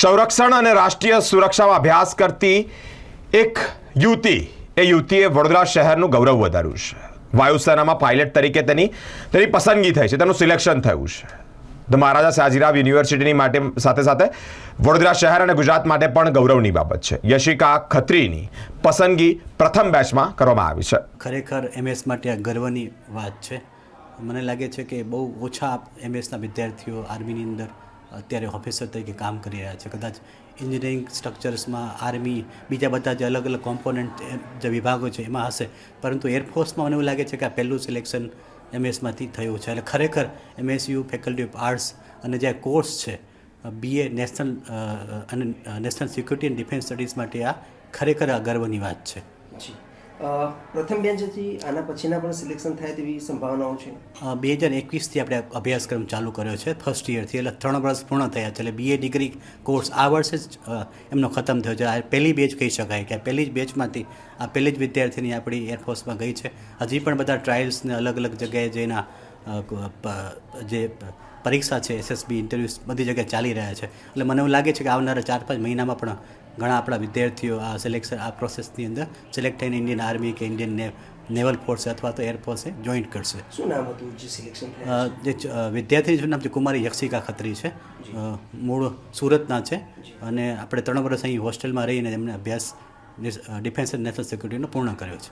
સંરક્ષણ અને રાષ્ટ્રીય સુરક્ષામાં અભ્યાસ કરતી એક યુવતી, એ યુવતીએ વડોદરા શહેરનું ગૌરવ વધાર્યું છે. વાયુસેનામાં પાયલટ તરીકે તેની તેની પસંદગી થઈ છે, તેનું સિલેક્શન થયું છે. ધ મહારાજા સાજીરાવ યુનિવર્સિટીની માટે, સાથે સાથે વડોદરા શહેર અને ગુજરાત માટે પણ ગૌરવની બાબત છે. યશિકા ખત્રીની પસંદગી પ્રથમ બેચમાં કરવામાં આવી છે. ખરેખર એમએસ માટે આ ગર્વની વાત છે. મને લાગે છે કે બહુ ઓછા એમએસના વિદ્યાર્થીઓ આર્મીની અંદર અત્યારે ઓફિસર તરીકે કામ કરી રહ્યા છે. કદાચ એન્જિનિયરિંગ સ્ટ્રક્ચર્સમાં આર્મી બીજા બધા જે અલગ અલગ કોમ્પોનન્ટ જે વિભાગો છે એમાં હશે. પરંતુ એરફોર્સમાં મને એવું લાગે છે કે આ પહેલું સિલેક્શન એમએસમાંથી થયું છે. એટલે ખરેખર એમએસયુ ફેકલ્ટી ઓફ આર્ટ્સ અને જે કોર્સ છે બીએ નેશનલ અને national security and defence studies માટે આ ખરેખર આ ગર્વની વાત છે. જી. પ્રથમ બેન્ચથી આના પછીના પણ સિલેક્શન થાય તેવી સંભાવનાઓ છે. બે હજાર એકવીસથી આપણે અભ્યાસક્રમ ચાલુ કર્યો છે ફર્સ્ટ યરથી એટલે ત્રણ વર્ષ પૂર્ણ થયા છે, એટલે બીએ ડિગ્રી કોર્સ આ વર્ષે જ એમનો ખતમ થયો છે. આ પહેલી બેચ કહી શકાય કે પહેલી જ બેચમાંથી આ પહેલી જ વિદ્યાર્થીની આપણી એરફોર્સમાં ગઈ છે. હજી પણ બધા ટ્રાયલ્સને અલગ અલગ જગ્યાએ જઈને જે પરીક્ષા છે એસએસબી ઇન્ટરવ્યૂ બધી જગ્યાએ ચાલી રહ્યા છે. એટલે મને એવું લાગે છે કે આવનારા ચાર પાંચ મહિનામાં પણ ઘણા આપણા વિદ્યાર્થીઓ આ સિલેક્શન આ પ્રોસેસની અંદર સિલેક્ટ થઈને ઇન્ડિયન આર્મી કે ઇન્ડિયન નેવલ ફોર્સ અથવા તો એરફોર્સે જોઈન્ટ કરશે. શું નામ હતું જે સિલેક્શન જે વિદ્યાર્થીનું નામ છે કુમારી યક્ષિકા ખત્રી છે. મૂળ સુરતના છે અને આપણે ત્રણ વર્ષ અહીં હોસ્ટેલમાં રહીને એમને અભ્યાસ ડિફેન્સ એન્ડ નેશનલ સિક્યુરિટીનો પૂર્ણ કર્યો છે.